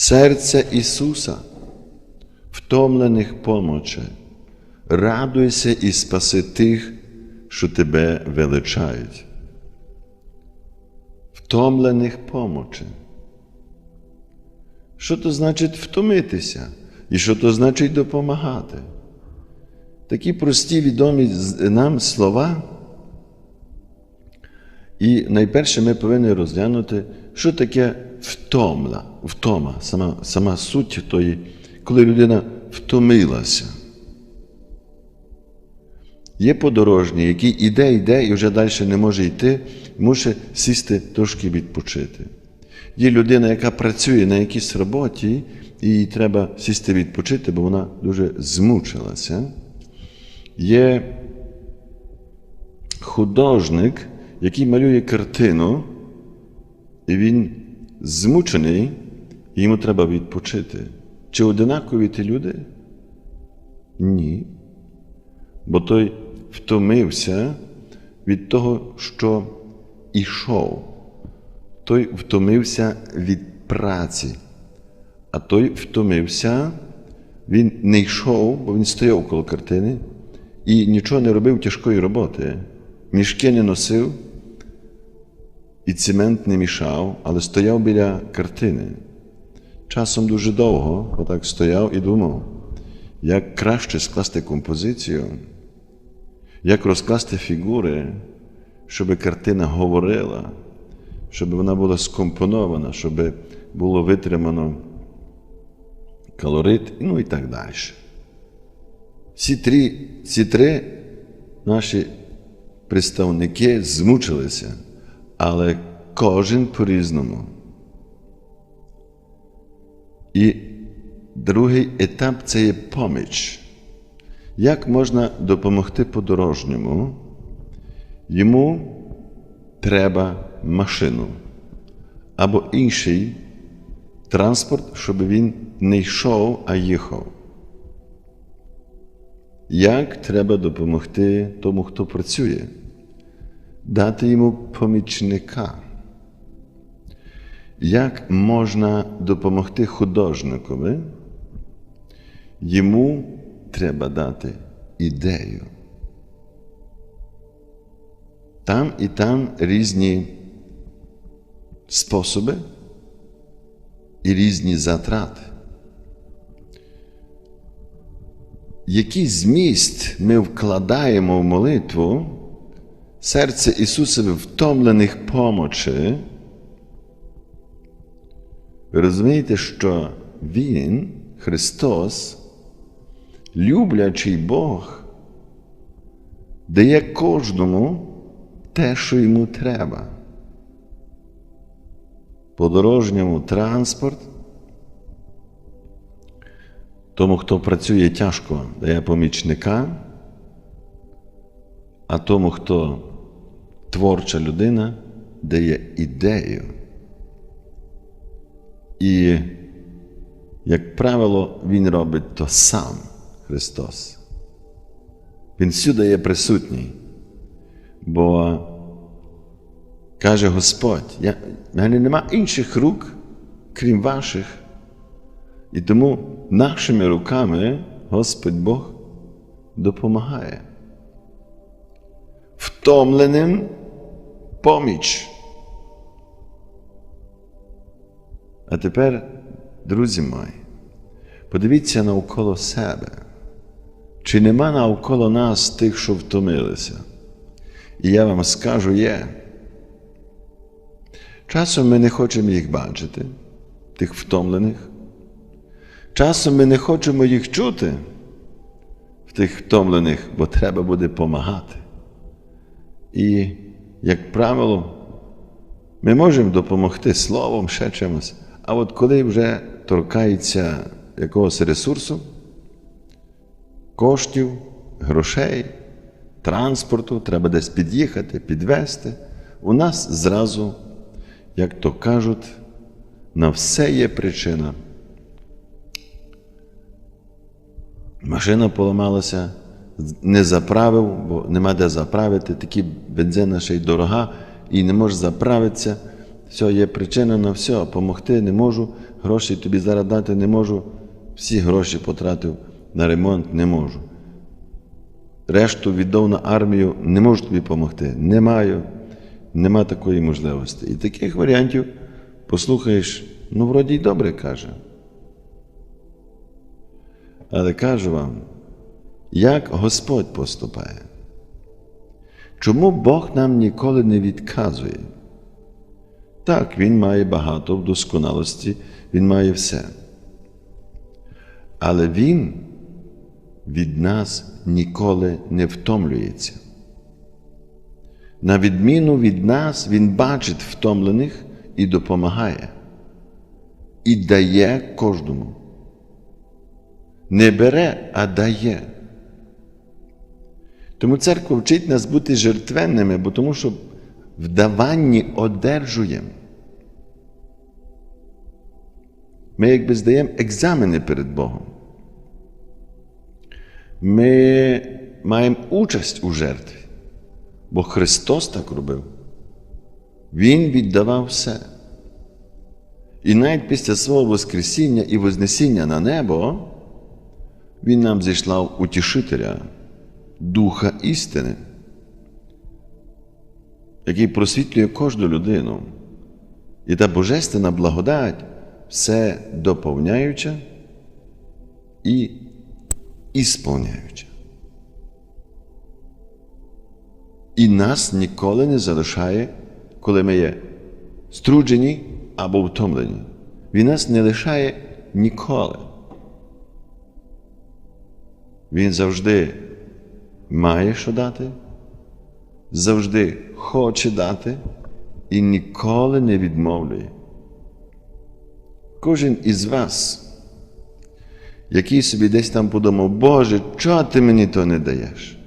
Серця Ісуса, втомлених помоче, радуйся і спаси тих, що тебе величають. Втомлених помоче. Що то значить втомитися? І що то значить допомагати? Такі прості відомі нам слова. І найперше ми повинні розглянути, що таке втомла, втома, сама, сама суть тої, коли людина втомилася. Є подорожній, який іде, йде і вже далі не може йти, мусить сісти трошки відпочити. Є людина, яка працює на якійсь роботі, і їй треба сісти відпочити, бо вона дуже змучилася. Є художник, який малює картину, і він змучений, йому треба відпочити. Чи одинакові ті люди? Ні. Бо той втомився від того, що ішов. Той втомився від праці, а той втомився, він не йшов, бо він стояв коло картини і нічого не робив тяжкої роботи. Мішки не носив і цемент не мішав, але стояв біля картини. Часом дуже довго отак стояв і думав, як краще скласти композицію, як розкласти фігури, щоб картина говорила, щоб вона була скомпонована, щоб було витримано колорит, ну і так далі. Ці три, ці три наші представники змучилися, але кожен по-різному. І другий етап це є поміч. Як можна допомогти подорожньому? Йому треба машину або інший транспорт, щоб він не йшов, а їхав. Як треба допомогти тому, хто працює? Дати йому помічника. Як можна допомогти художникові? Йому треба дати ідею. Там і там різні способи і різні затрати. Який зміст ми вкладаємо в молитву, серце Ісусове втомлених помочі, ви розумієте, що Він, Христос, люблячий Бог, дає кожному те, що йому треба. Подорожньому транспорт, тому, хто працює тяжко, дає помічника, а тому, хто творча людина, дає ідею. І, як правило, Він робить то сам Христос. Він всюди є присутній. Бо каже Господь, я, в мене нема інших рук, крім ваших. І тому нашими руками Господь Бог допомагає. Втомленим поміч. А тепер, друзі мої, подивіться навколо себе. Чи нема навколо нас тих, що втомилися? І я вам скажу є. Часом ми не хочемо їх бачити, тих втомлених. Часом ми не хочемо їх чути, в тих втомлених, бо треба буде допомагати. І, як правило, ми можемо допомогти словом, ще чимось. А от коли вже торкається якогось ресурсу, коштів, грошей, транспорту, треба десь під'їхати, підвезти, у нас зразу, як то кажуть, на все є причина. Машина поламалася, не заправив, бо нема де заправити, такі бензина ще й дорога, і не можеш заправитися. Все, є причина на все, допомогти не можу, грошей тобі зараз дати не можу, всі гроші потратив на ремонт не можу. Решту віддав на армію, не можу тобі допомогти. Не маю, нема такої можливості. І таких варіантів послухаєш, ну, вроді й добре каже. Але кажу вам, як Господь поступає. Чому Бог нам ніколи не відказує? Так, Він має багато в досконалості, Він має все. Але Він від нас ніколи не втомлюється. На відміну від нас, Він бачить втомлених і допомагає, і дає кожному. Не бере, а дає. Тому церква вчить нас бути жертвенними, бо тому що в даванні одержуємо. Ми якби здаємо екзамени перед Богом. Ми маємо участь у жертві, бо Христос так робив. Він віддавав все. І навіть після свого Воскресіння і Вознесіння на небо, Він нам зійшлав утішителя, Духа істини, який просвітлює кожну людину. І та Божественна благодать все доповняюча і ісполняюча. І нас ніколи не залишає, коли ми є струджені або втомлені. Він нас не лишає ніколи. Він завжди має що дати, завжди хоче дати і ніколи не відмовлює. Кожен із вас, який собі десь там подумав, Боже, чого ти мені то не даєш?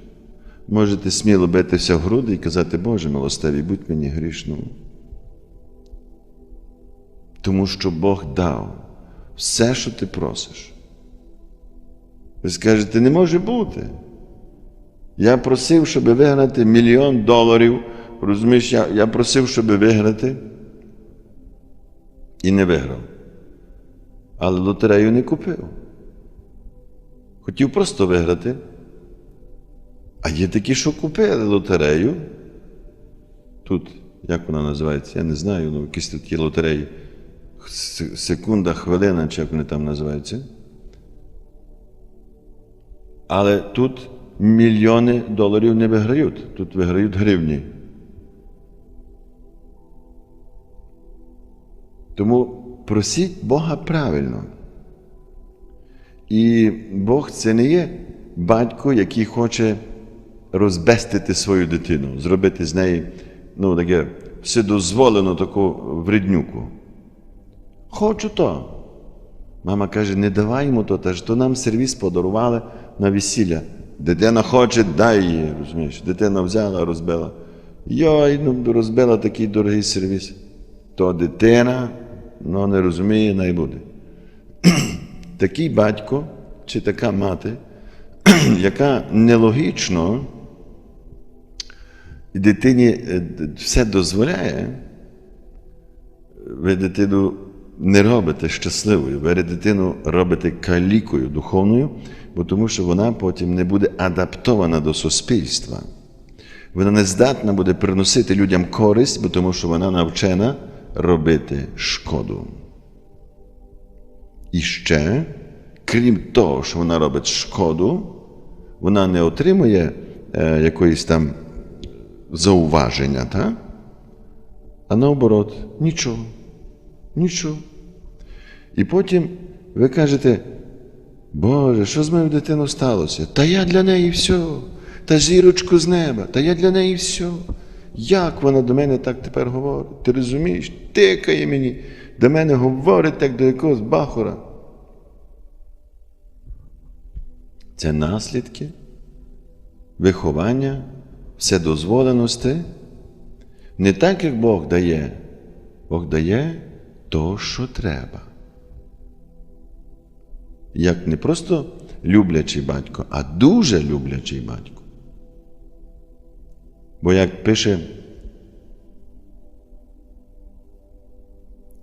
Можете сміло битися в груди і казати, Боже милостивий, будь мені грішним. Тому що Бог дав все, що ти просиш. Ви скажете, не може бути. Я просив, щоб виграти мільйон доларів. Розумієш, я, я просив, щоб виграти і не виграв. Але лотерею не купив. Хотів просто виграти. А є такі, що купили лотерею. Тут, як вона називається, я не знаю, ну якісь тут є лотереї. Секунда, хвилина, чи як вони там називаються. Але тут мільйони доларів не виграють, тут виграють гривні. Тому просіть Бога правильно. І Бог це не є батько, який хоче розбестити свою дитину, зробити з неї ну, таке вседозволену таку вреднюку. Хочу то. Мама каже, не давай йому то, та ж то нам сервіс подарували на весілля. Дитина хоче, дай її, розумієш. Дитина взяла, розбила. Йой, ну розбила такий дорогий сервіс. То дитина ну, не розуміє, най буде. Такий батько чи така мати, яка нелогічно дитині все дозволяє, ви дитину не робите щасливою, ви дитину робите калікою духовною, бо тому що вона потім не буде адаптована до суспільства. Вона не здатна буде приносити людям користь, бо тому що вона навчена робити шкоду. І ще, крім того, що вона робить шкоду, вона не отримує е, якоїсь там зауваження, та? а наоборот, нічого. Нічого. І потім ви кажете, Боже, що з моєю дитиною сталося? Та я для неї все, та зірочку з неба, та я для неї все. Як вона до мене так тепер говорить? Ти розумієш? Тикає мені, до мене говорить так до якогось бахора. Це наслідки виховання, вседозволеності. Не так, як Бог дає. Бог дає то, що треба. Як не просто люблячий батько, а дуже люблячий батько. Бо як пише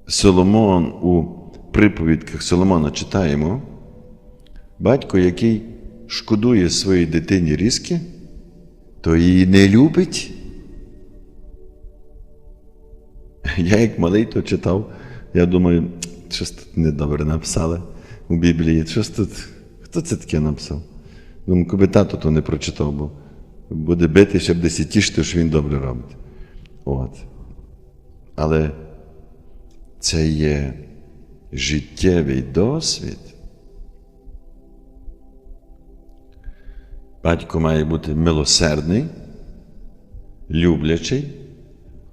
Соломон у приповідках Соломона читаємо, батько, який шкодує своїй дитині різки, то її не любить. Я як малий то читав, я думаю, щось тут недобре написали у Біблії. Щось тут, хто це таке написав? Думаю, коби тато то не прочитав, бо буде бити, щоб десь тішити, що він добре робить. От. Але це є життєвий досвід. Батько має бути милосердний, люблячий,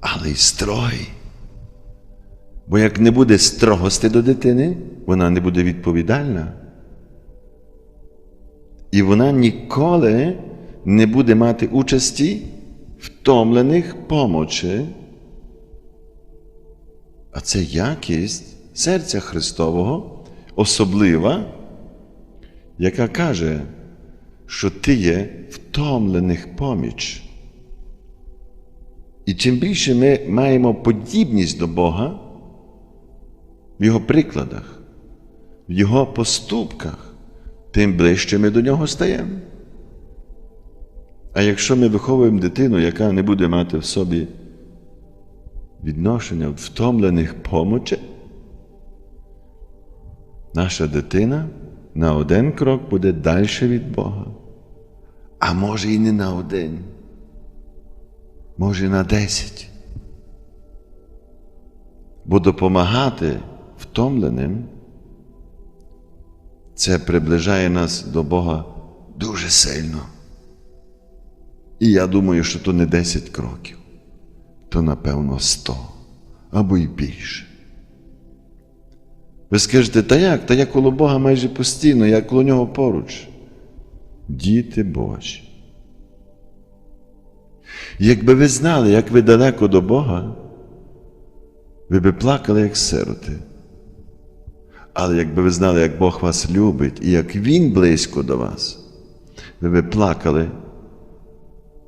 але й строгий. Бо як не буде строгості до дитини, вона не буде відповідальна. І вона ніколи не буде мати участі втомлених помочі. А це якість серця Христового, особлива, яка каже, що ти є втомлених поміч. І чим більше ми маємо подібність до Бога в Його прикладах, в Його поступках, тим ближче ми до нього стаємо. А якщо ми виховуємо дитину, яка не буде мати в собі відношення втомлених помочей, наша дитина на один крок буде далі від Бога. А може і не на один, може на десять. Бо допомагати втомленим це приближає нас до Бога дуже сильно. І я думаю, що то не 10 кроків, то напевно 100 або й більше. Ви скажете, та як? Та я коло Бога майже постійно, я коло нього поруч. Діти Божі. Якби ви знали, як ви далеко до Бога, ви би плакали, як сироти. Але якби ви знали, як Бог вас любить і як Він близько до вас, ви би плакали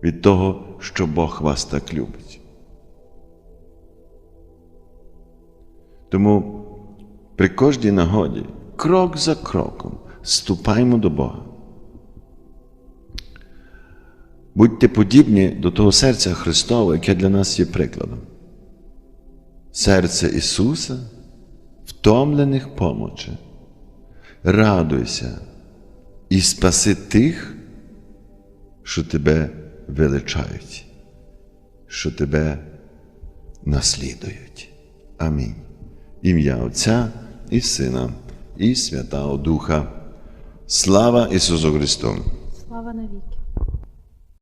від того, що Бог вас так любить. Тому при кожній нагоді, крок за кроком, ступаймо до Бога. Будьте подібні до того серця Христового, яке для нас є прикладом. Серце Ісуса, втомлених помоче. Радуйся і спаси тих, що тебе величають, що тебе наслідують. Амінь. Ім'я Отця і Сина, і Святого Духа. Слава Ісусу Христу! Слава навіки.